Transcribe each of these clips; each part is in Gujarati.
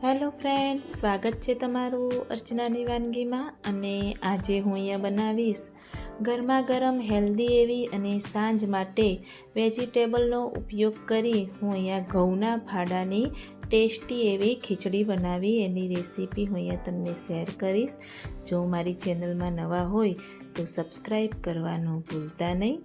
હેલો ફ્રેન્ડ સ્વાગત છે તમારું અર્ચનાની વાનગીમાં અને આજે હું અહીંયા બનાવીશ ગરમા ગરમ હેલ્ધી એવી અને સાંજ માટે વેજીટેબલનો ઉપયોગ કરી હું અહીંયા ઘઉંના ફાડાની ટેસ્ટી એવી ખીચડી બનાવી, એની રેસીપી હું અહીંયા તમને શેર કરીશ. જો મારી ચેનલમાં નવા હોય તો સબસ્ક્રાઈબ કરવાનું ભૂલતા નહીં.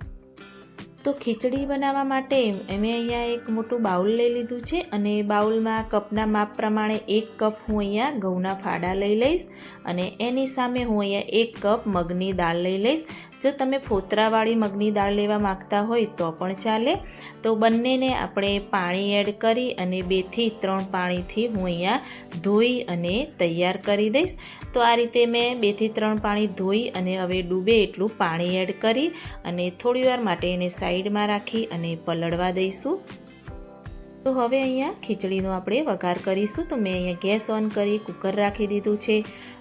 તો ખીચડી બનાવવા માટે મેં અહીંયા એક મોટું બાઉલ લઈ લીધું છે અને બાઉલમાં કપના માપ પ્રમાણે એક કપ હું અહીંયા ઘઉંના ફાડા લઈ લઈશ અને એની સામે હું અહીંયા એક કપ મગની દાળ લઈ લઈશ. જો તમે ફોતરાવાળી મગની દાળ લેવા માગતા હોય તો પણ ચાલે. તો બંનેને આપણે પાણી એડ કરી અને બેથી ત્રણ પાણીથી હું અહીંયા ધોઈ અને તૈયાર કરી દઈશ. તો આ રીતે મેં બેથી ત્રણ પાણી ધોઈ અને હવે ડૂબે એટલું પાણી એડ કરી અને થોડીવાર માટે એને સાઈડમાં રાખી અને પલળવા દઈશું. તો હવે અહીંયા ખીચડીનો આપણે વઘાર કરીશું. તો મેં અહીંયા ગેસ ઓન કરી, કુકર રાખી દીધું છે.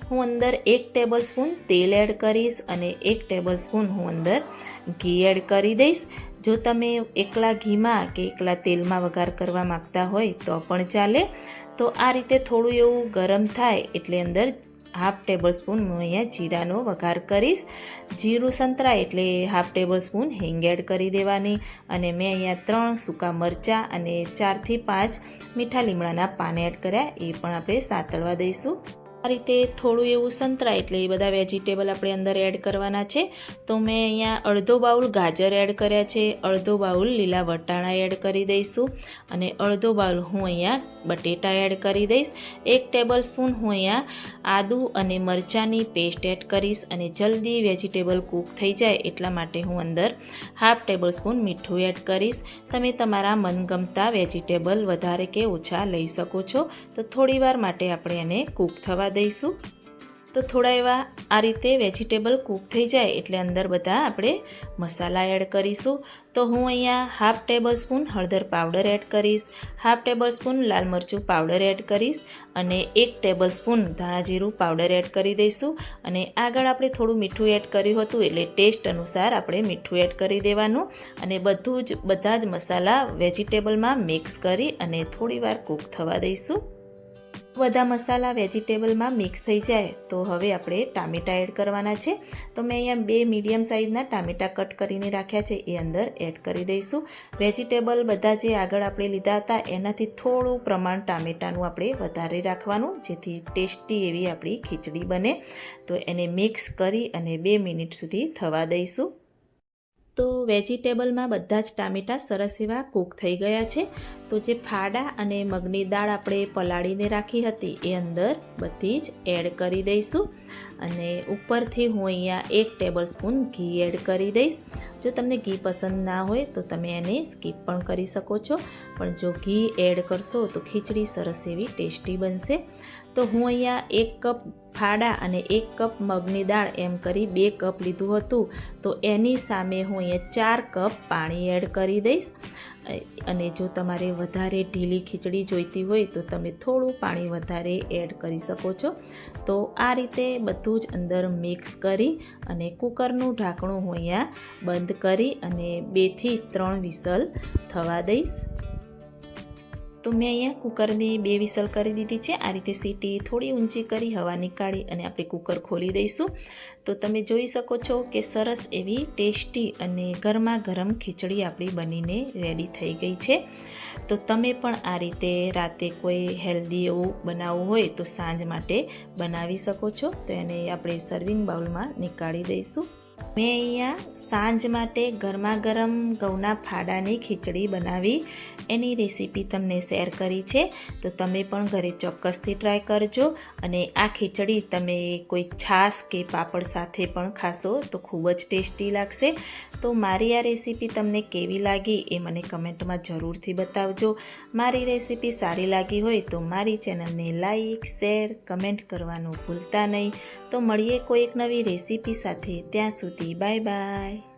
હું અંદર એક ટેબલ સ્પૂન તેલ એડ કરીશ અને એક ટેબલ સ્પૂન હું અંદર ઘી એડ કરી દઈશ. જો તમે એકલા ઘીમાં કે એકલા તેલમાં વઘાર કરવા માગતા હોય તો પણ ચાલે. તો આ રીતે થોડું એવું ગરમ થાય એટલે અંદર હાફ ટેબલ સ્પૂન હું અહીંયા જીરાનો વઘાર કરીશ. જીરું સંતરાય એટલે હાફ ટેબલ સ્પૂન હિંગ એડ કરી દેવાની અને મેં અહીંયા ત્રણ સૂકા મરચાં અને ચારથી પાંચ મીઠા લીમડાના પાન એડ કર્યા, એ પણ આપણે સાતળવા દઈશું. આ રીતે થોડું એવું સંતરા એટલે એ બધા વેજીટેબલ આપણે અંદર એડ કરવાના છે. તો મેં અહીંયા અડધો બાઉલ ગાજર એડ કર્યા છે, અડધો બાઉલ લીલા વટાણા એડ કરી દઈશું અને અડધો બાઉલ હું અહીંયા બટેટા એડ કરી દઈશ. એક ટેબલ સ્પૂન હું અહીંયા આદુ અને મરચાંની પેસ્ટ એડ કરીશ અને જલ્દી વેજીટેબલ કૂક થઈ જાય એટલા માટે હું અંદર હાફ ટેબલ સ્પૂન મીઠું એડ કરીશ. તમે તમારા મનગમતા વેજીટેબલ વધારે કે ઓછા લઈ શકો છો. તો થોડીવાર માટે આપણે એને કૂક થવા દઈશું. તો થોડા એવા આ રીતે વેજીટેબલ કૂક થઈ જાય એટલે અંદર બધા આપણે મસાલા એડ કરીશું. તો હું અહીંયા હાફ ટેબલ સ્પૂન હળદર પાવડર એડ કરીશ. હાફ ટેબલ સ્પૂન લાલ મરચું પાવડર એડ કરીશ અને એક ટેબલ સ્પૂન ધાણા જીરું પાવડર એડ કરી દઈશું. અને આગળ આપણે થોડું મીઠું એડ કર્યું હતું એટલે ટેસ્ટ અનુસાર આપણે મીઠું એડ કરી દેવાનું. અને બધું જ, બધા જ મસાલા વેજીટેબલમાં મિક્સ કરી અને થોડીવાર કૂક થવા દઈશું. બધા મસાલા વેજીટેબલમાં મિક્સ થઈ જાય. તો હવે આપણે ટામેટા એડ કરવાના છે. તો મેં અહીંયા બે મીડિયમ સાઇઝના ટામેટા કટ કરીને રાખ્યા છે. એ અંદર એડ કરી દઈશું. વેજીટેબલ બધા જે આગળ આપણે લીધા હતા, એનાથી થોડું પ્રમાણ ટામેટાનું આપણે વધારે રાખવાનું, જેથી ટેસ્ટી એવી આપણી ખીચડી બને. તો એને મિક્સ કરી અને બે મિનિટ સુધી થવા દઈશું. તો વેજીટેબલમાં બધા જ ટામેટાં સરસ એવા કૂક થઈ ગયા છે. તો જે ફાડા અને મગની દાળ આપણે પલાળીને રાખી હતી એ અંદર બધી જ એડ કરી દઈશું. અને ઉપરથી હું અહીંયા એક ટેબલ સ્પૂન ઘી એડ કરી દઈશ. જો તમને ઘી પસંદ ના હોય તો તમે એને સ્કીપ પણ કરી શકો છો. પણ જો ઘી એડ કરશો તો ખીચડી સરસ એવી ટેસ્ટી બનશે. તો હું અહીંયા એક કપ ફાડા અને એક કપ મગની દાળ એમ કરી બે કપ લીધું હતું. તો એની સામે હું અહીંયા ચાર કપ પાણી એડ કરી દઈશ. અને જો તમારે વધારે ઢીલી ખીચડી જોઈતી હોય તો તમે થોડું પાણી વધારે એડ કરી શકો છો. તો આ રીતે બધું જ અંદર મિક્સ કરી અને કુકરનું ઢાંકણું હું અહીંયા બંધ કરી અને બેથી ત્રણ વિસલ થવા દઈશ. તો મેં અહીંયા કુકરની બે વિસલ કરી દીધી છે. આ રીતે સીટી થોડી ઊંચી કરી, હવા નીકાળી અને આપણે કુકર ખોલી દઈશું. તો તમે જોઈ શકો છો કે સરસ એવી ટેસ્ટી અને ગરમા ગરમ ખીચડી આપણી બનીને રેડી થઈ ગઈ છે. તો તમે પણ આ રીતે રાતે કોઈ હેલ્ધી એવું બનાવવું હોય તો સાંજ માટે બનાવી શકો છો. તો એને આપણે સર્વિંગ બાઉલમાં નીકાળી દઈશું. મેં અહીંયા સાંજ માટે ગરમા ગરમ ઘઉંના ફાડાની ખીચડી બનાવી. એની રેસીપી તમને શેર કરી છે. તો તમે પણ ઘરે ચોક્કસથી ટ્રાય કરજો. અને આ ખીચડી તમે કોઈ છાશ કે પાપડ સાથે પણ ખાશો તો ખૂબ જ ટેસ્ટી લાગશે. તો મારી આ રેસીપી તમને કેવી લાગી એ મને કમેન્ટમાં જરૂરથી બતાવજો. મારી રેસીપી સારી લાગી હોય તો મારી ચેનલને લાઈક, શેર, કમેન્ટ કરવાનું ભૂલતા નહીં. તો મળીએ કોઈ એક નવી રેસીપી સાથે. ત્યાં સુધી Bye-bye.